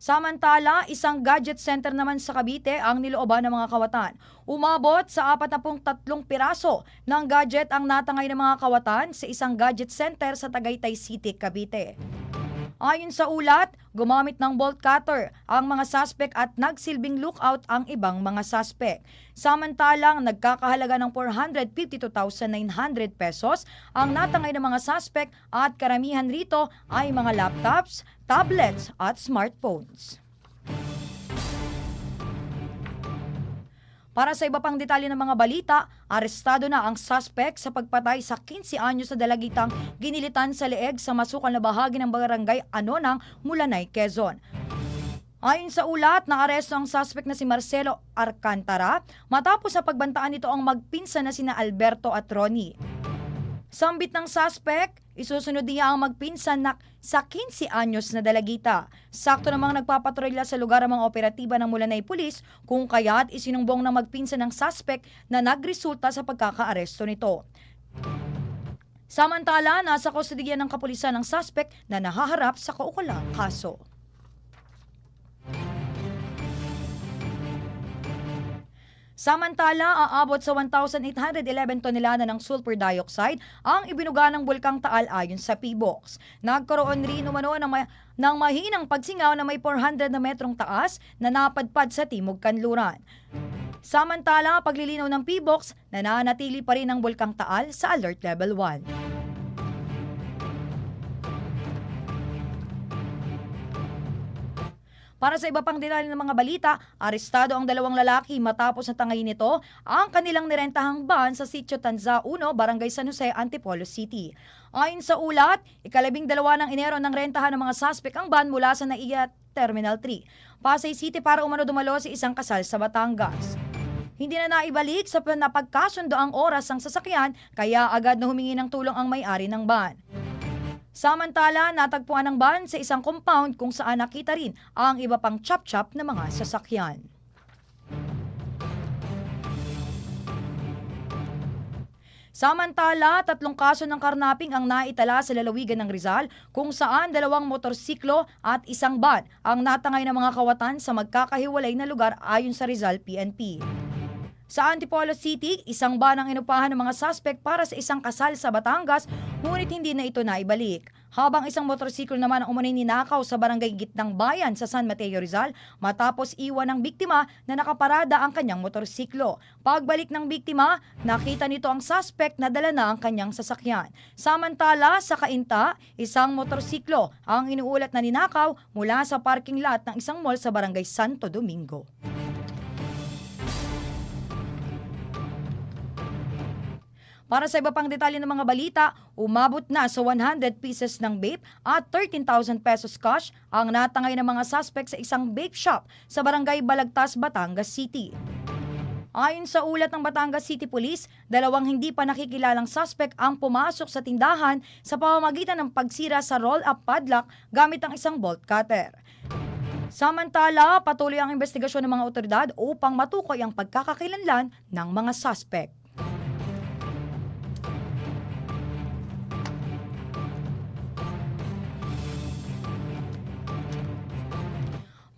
Samantala, isang gadget center naman sa Cavite ang nilooban ng mga kawatan. Umabot sa 43 piraso ng gadget ang natangay ng mga kawatan sa isang gadget center sa Tagaytay City, Cavite. Ayon sa ulat, gumamit ng bolt cutter ang mga suspect at nagsilbing lookout ang ibang mga suspect. Samantalang nagkakahalaga ng 452,900 pesos ang natangay ng mga suspect at karamihan rito ay mga laptops, tablets at smartphones. Para sa iba pang detalye ng mga balita, arestado na ang suspect sa pagpatay sa 15 anyos na dalagitang ginilitan sa leeg sa masukal na bahagi ng barangay Anonang, Mulanay, Quezon. Ayon sa ulat, naaresto ang suspect na si Marcelo Arcantara matapos sa pagbantaan nito ang magpinsan na sina Alberto at Ronnie. Sambit ng suspect, isusunod niya ang magpinsan na sa 15 anyos na dalagita. Sakto namang nagpapatrolya sa lugar ang mga operatiba ng Mulanay Police kung kaya't isinumbong ng magpinsan ng suspect na nagresulta sa pagkakaaresto nito. Samantala, nasa kustodiya ng kapulisan ng suspect na nahaharap sa kaukulang kaso. Samantala, aabot sa 1,811 tonelada ng sulfur dioxide ang ibinuga ng Bulkang Taal ayon sa PBOX. Nagkaroon rin umano ng, ma- ng mahinang pagsingaw na may 400 na metrong taas na napadpad sa Timog Kanluran. Samantala, paglilinaw ng PBOX, nananatili pa rin ang Bulkang Taal sa Alert Level 1. Para sa iba pang detalye ng mga balita, arestado ang dalawang lalaki matapos na tangayin nito ang kanilang nirentahang van sa sitio Tanza 1, Barangay San Jose, Antipolo City. Ayon sa ulat, ikalabing dalawa ng Enero ng rentahan ng mga suspect ang van mula sa NAIA Terminal 3, Pasay City para umano dumalo sa isang kasal sa Batangas. Hindi na naibalik sa napagkasundo ang oras ng sasakyan kaya agad na humingi ng tulong ang may-ari ng van. Samantala, natagpuan ng ban sa isang compound kung saan nakita rin ang iba pang chop-chop na mga sasakyan. Samantala, tatlong kaso ng karnaping ang naitala sa lalawigan ng Rizal kung saan dalawang motorsiklo at isang van ang natangay ng mga kawatan sa magkakahiwalay na lugar ayon sa Rizal PNP. Sa Antipolo City, isang ban ang inupahan ng mga suspect para sa isang kasal sa Batangas, ngunit hindi na ito naibalik. Habang isang motorsiklo naman ang umunay ninakaw sa barangay Gitnang Bayan sa San Mateo Rizal matapos iwan ng biktima na nakaparada ang kanyang motorsiklo. Pagbalik ng biktima, nakita nito ang suspect na dala na ang kanyang sasakyan. Samantala, sa Kainta, isang motorsiklo ang inuulat na ninakaw mula sa parking lot ng isang mall sa barangay Santo Domingo. Para sa iba pang detalye ng mga balita, umabot na sa 100 pieces ng vape at 13,000 pesos cash ang natangay ng mga suspect sa isang vape shop sa barangay Balagtas, Batangas City. Ayon sa ulat ng Batangas City Police, dalawang hindi pa nakikilalang suspect ang pumasok sa tindahan sa pamamagitan ng pagsira sa roll-up padlock gamit ang isang bolt cutter. Samantala, patuloy ang investigasyon ng mga otoridad upang matukoy ang pagkakakilanlan ng mga suspect.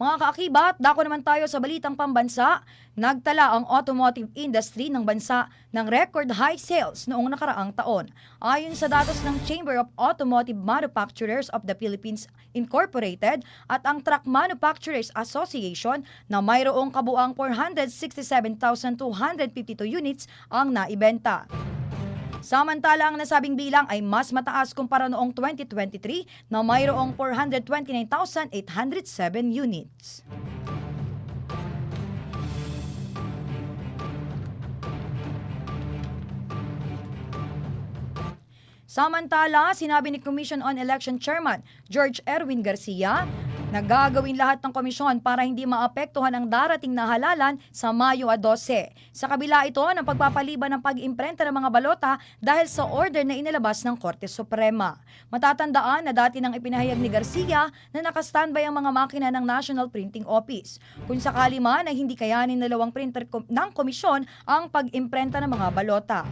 Mga kaakibat, dako naman tayo sa balitang pambansa. Nagtala ang automotive industry ng bansa ng record high sales noong nakaraang taon. Ayon sa datos ng Chamber of Automotive Manufacturers of the Philippines Incorporated at ang Truck Manufacturers Association na mayroong kabuang 467,252 units ang naibenta. Samantala, ang nasabing bilang ay mas mataas kumpara noong 2023 na mayroong 429,807 units. Samantala, sinabi ni Commission on Election Chairman George Erwin Garcia na gagawin lahat ng komisyon para hindi maapektuhan ang darating na halalan sa Mayo 12. Sa kabila ito ng pagpapaliban ng pag-imprenta ng mga balota dahil sa order na inilabas ng Korte Suprema. Matatandaan na dati nang ipinahayag ni Garcia na nakastandby ang mga makina ng National Printing Office. Kung sakali man ay hindi kayanin ng dalawang printer ng komisyon ang pag-imprenta ng mga balota.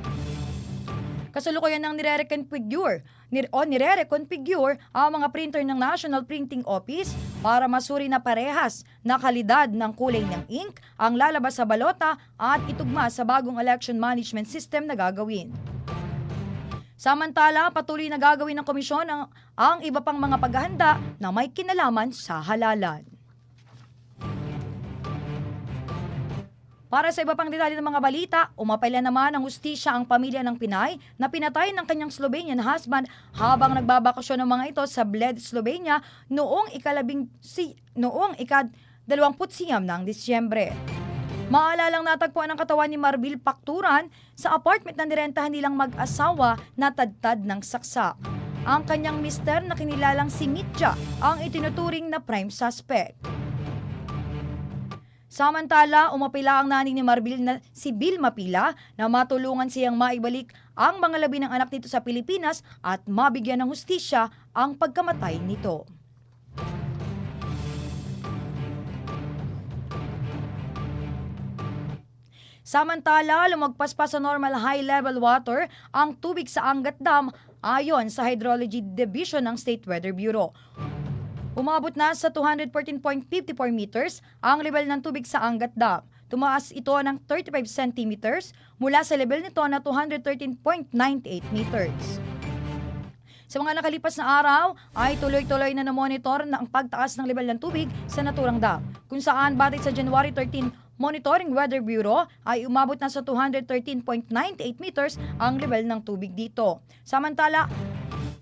Kasalukuyan ng nire-reconfigure nir- o nire-reconfigure ang mga printer ng National Printing Office para masuri na parehas na kalidad ng kulay ng ink ang lalabas sa balota at itugma sa bagong election management system na gagawin. Samantala, patuloy na gagawin ng komisyon ang, ang iba pang mga paghahanda na may kinalaman sa halalan. Para sa iba pang detalye ng mga balita, umapela naman ng hustisya ang pamilya ng Pinay na pinatay ng kanyang Slovenian husband habang nagbabakasyon ng mga ito sa Bled, Slovenia noong ikalabing si noong ikad 29 ng Disyembre. Maalalang natagpuan ang katawan ni Marbil Pakturan sa apartment na nirentahan nilang mag-asawa na tadtad ng saksak. Ang kanyang mister na kinilalang si Mitya ang itinuturing na prime suspect. Samantala, umapila ang nani ni Marbil na si Bill Mapila na matulungan siyang maibalik ang mga labi ng anak nito sa Pilipinas at mabigyan ng hustisya ang pagkamatay nito. Samantala, lumagpas pa sa normal high level water ang tubig sa Angat Dam ayon sa Hydrology Division ng State Weather Bureau. Umabot na sa 214.54 meters ang level ng tubig sa Angat Dam. Tumaas ito ng 35 centimeters mula sa level nito na 213.98 meters. Sa mga nakalipas na araw ay tuloy-tuloy na namonitor na ang pagtaas ng level ng tubig sa naturang dam, kung saan batay sa January 13 Monitoring Weather Bureau ay umabot na sa 213.98 meters ang level ng tubig dito. Samantala,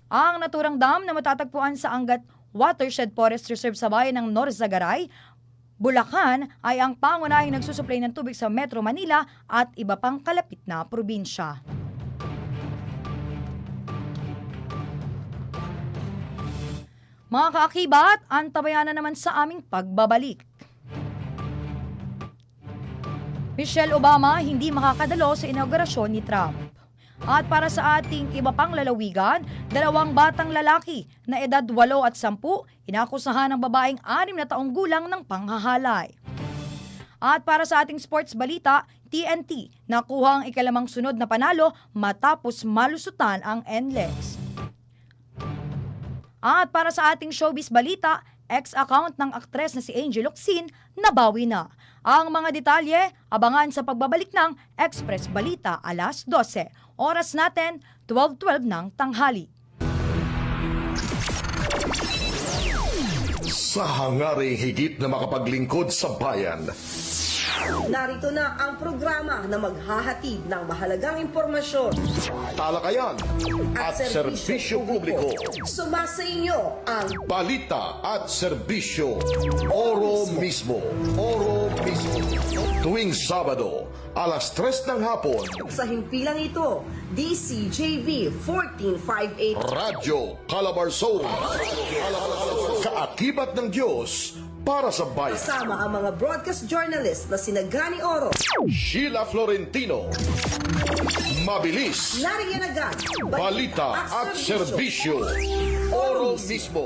ang naturang dam na matatagpuan sa Angat Watershed Forest Reserve sa bayan ng Norzagaray, Bulacan ay ang pangunahing nagsusuplay ng tubig sa Metro Manila at iba pang kalapit na probinsya. Mga kaakibat, antabayan na naman sa aming pagbabalik. Michelle Obama hindi makakadalo sa inaugurasyon ni Trump. At para sa ating iba pang lalawigan, dalawang batang lalaki na edad 8 at 10 inakusahan ng babaeng 6 na taong gulang ng panghahalay. At para sa ating sports balita, TNT nakuha ang ikalamang sunod na panalo matapos malusutan ang NLEX. At para sa ating showbiz balita, ex-account ng aktres na si Angel Locsin nabawi na. Ang mga detalye, abangan sa pagbabalik ng Express Balita alas 12. Oras natin, 12.12 ng tanghali. Sa hangaring higit na makapaglingkod sa bayan, Narito na ang programa na maghahatid ng mahalagang impormasyon. Talakayan at serbisyo publiko, Sumasa inyo ang balita at serbisyo, oro mismo, oro mismo. Tuwing Sabado, alas 3 ng hapon, sa himpilang ito, DCJV 1458 Radyo Calabarzon. Kaakibat ng Diyos para sa bayan. kasama ang mga broadcast journalist na sina Gani Oro. Sheila Florentino. Mabilis. Nariyan agad, Balita at serbisyo. Oro mismo.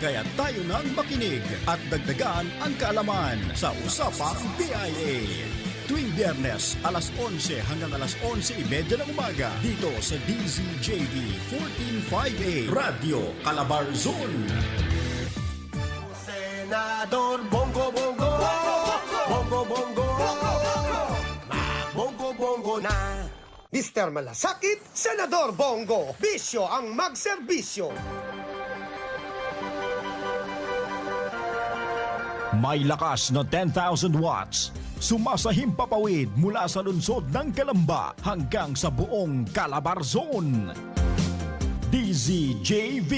Kaya tayo nang makinig at dagdagan ang kaalaman sa Usapang PIA. Tuwing biyernes, alas 11 hanggang alas 11.30 ng umaga dito sa DZJV 1458 Radio Calabarzon. Senador Bongo Bongo Bongo Bongo Bongo Bongo na Mr. Malasakit, Senador Bongo. Bisyo ang magserbisyo. May lakas na 10,000 watts. Sumasahim papawid mula sa lungsod ng Kalamba hanggang sa buong Calabarzon. DZJV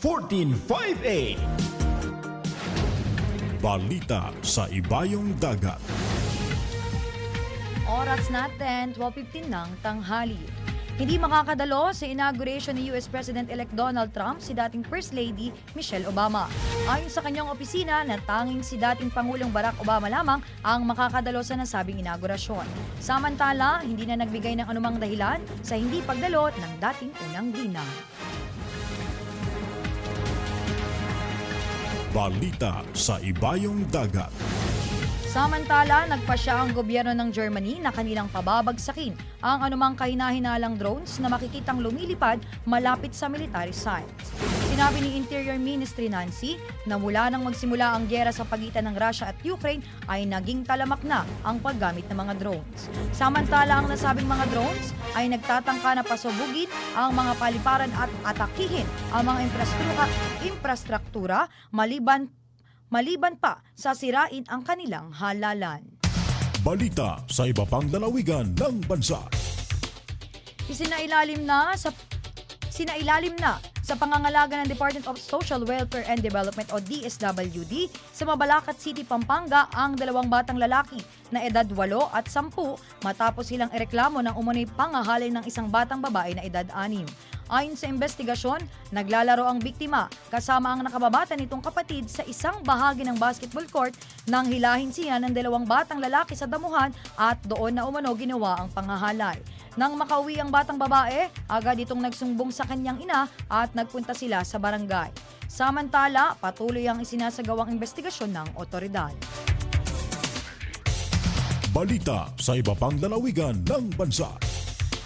1458 Balita sa Ibayong Dagat Oras natin, 12.15 ng tanghali. Hindi makakadalo sa inauguration ni US President-elect Donald Trump si dating First Lady Michelle Obama. Ayon sa kanyang opisina na tanging si dating Pangulong Barack Obama lamang ang makakadalo sa nasabing inaugurasyon. Samantala, hindi na nagbigay ng anumang dahilan sa hindi pagdalo ng dating unang ginang. Balita sa Ibayong Dagat. Samantala, nagpasya ang gobyerno ng Germany na kanilang pababagsakin ang anumang kahinahinalang drones na makikitang lumilipad malapit sa military sites. Sinabi ni Interior Ministry Nancy na mula nang magsimula ang gyera sa pagitan ng Russia at Ukraine ay naging talamak na ang paggamit ng mga drones. Samantala, ang nasabing mga drones ay nagtatangka na pasubugin ang mga paliparan at atakihin ang mga infrastruktura, infrastruktura maliban maliban pa sa sirain ang kanilang halalan. Balita sa iba pang lalawigan ng bansa. Isinailalim na sa sinailalim na sa pangangalaga ng Department of Social Welfare and Development o DSWD sa Mabalacat City, Pampanga ang dalawang batang lalaki na edad 8 at 10 matapos silang ireklamo ng umunoy pangahalin ng isang batang babae na edad 6. Ayon sa investigasyon, naglalaro ang biktima kasama ang nakababata nitong kapatid sa isang bahagi ng basketball court nang hilahin siya ng dalawang batang lalaki sa damuhan at doon na umano ginawa ang pangahalay. Nang makauwi ang batang babae, agad itong nagsumbong sa kanyang ina at nagpunta sila sa barangay. Samantala, patuloy ang isinasagawang investigasyon ng otoridad. Balita sa iba pang lalawigan ng bansa.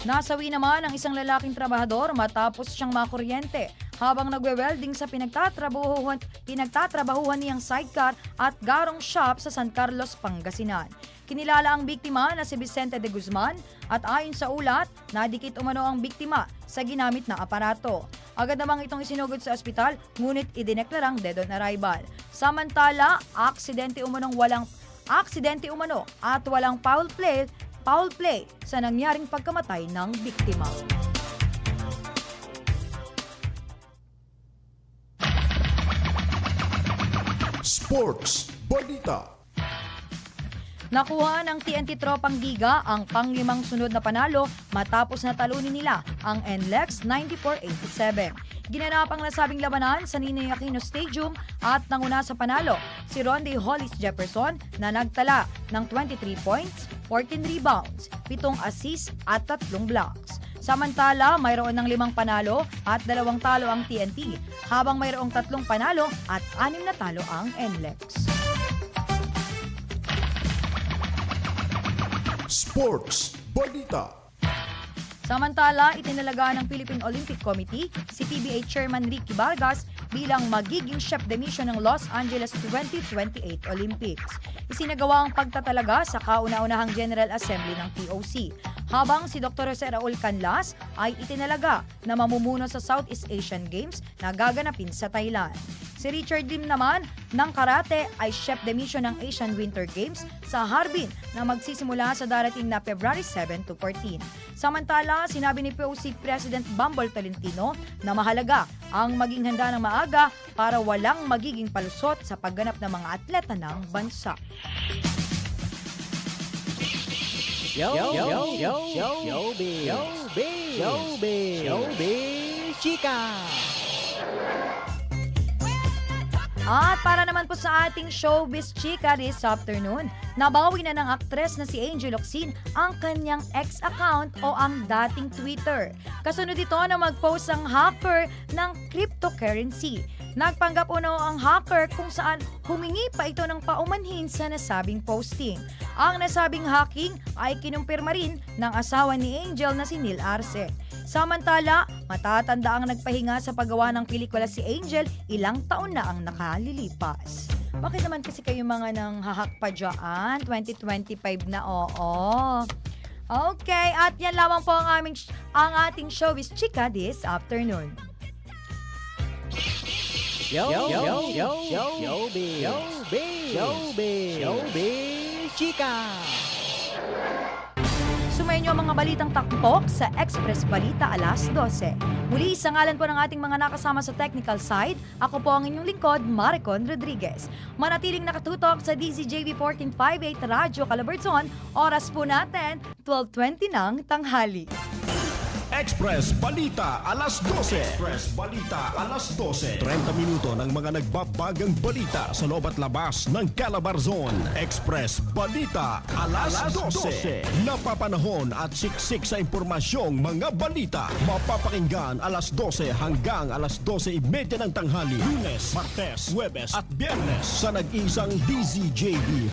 Nasawi naman ang isang lalaking trabahador matapos siyang makuryente habang nagwe-welding sa pinagtatrabahuhan, pinagtatrabahuhan niyang sidecar at garong shop sa San Carlos, Pangasinan. Kinilala ang biktima na si Vicente de Guzman at ayon sa ulat, nadikit umano ang biktima sa ginamit na aparato. Agad namang itong isinugod sa ospital, ngunit idineklarang dead on arrival. Samantala, aksidente umanong walang aksidente umano at walang foul play foul play sa nangyaring pagkamatay ng biktima. Sports Balita. Nakuha ng TNT Tropang Giga ang panglimang sunod na panalo matapos na talunin nila ang NLEX 94-87. Ginanap ang nasabing labanan sa Ninoy Aquino Stadium at nanguna sa panalo si Ronde Hollis Jefferson na nagtala ng 23 points, 14 rebounds, 7 assists at 3 blocks. Samantala, mayroon ng limang panalo at dalawang talo ang TNT, habang mayroong tatlong panalo at anim na talo ang NLEX. Sports Balita. Samantala, itinalaga ng Philippine Olympic Committee si PBA Chairman Ricky Vargas bilang magiging chef de mission ng Los Angeles 2028 Olympics. Isinagawa ang pagtatalaga sa kauna-unahang General Assembly ng POC, habang si Dr. Jose Raul Canlas ay itinalaga na mamumuno sa Southeast Asian Games na gaganapin sa Thailand. Si Richard Lim naman ng karate ay chef de mission ng Asian Winter Games sa Harbin na magsisimula sa darating na February 7 to 14. Samantala, sinabi ni POC President Bumble Tolentino na mahalaga ang maging handa ng maaga para walang magiging palusot sa pagganap ng mga atleta ng bansa. Yo, yo, yo, yo, showbiz. Showbiz. Showbiz. Showbiz. Chika. At para naman po sa ating showbiz chika this afternoon, nabawi na ng aktres na si Angel Locsin ang kanyang ex-account o ang dating Twitter. Kasunod ito na mag-post ang hacker ng cryptocurrency. Nagpanggap uno ang hacker kung saan humingi pa ito ng paumanhin sa nasabing posting. Ang nasabing hacking ay kinumpirma rin ng asawa ni Angel na si Neil Arce. Samantala, matatanda ang nagpahinga sa paggawa ng pelikula si Angel, ilang taon na ang nakalilipas. Bakit naman kasi kayo mga nang hahak pa dyan? 2025 na, oo. Okay, at yan lamang po ang, aming, ang ating showbiz chika this afternoon. Yo, showbiz. Showbiz. Showbiz. Showbiz. Chika. Sumayin niyo ang mga balitang takpok sa Express Balita alas 12. Muli, sa ngalan po ng ating mga nakasama sa technical side, ako po ang inyong lingkod, Maricon Rodriguez. Manatiling nakatutok sa DZJV 1458 Radyo Calabarzon, oras po natin, 12.20 ng tanghali. Express Balita alas 12. Express Balita alas 12. 30 minuto ng mga nagbabagang balita sa loob at labas ng Calabarzon. Express Balita alas, 12. Napapanahon at siksik sa impormasyong mga balita. Mapapakinggan alas 12 hanggang alas 12.30 ng tanghali. Lunes, Martes, Huwebes at Biyernes sa nag-isang DZJB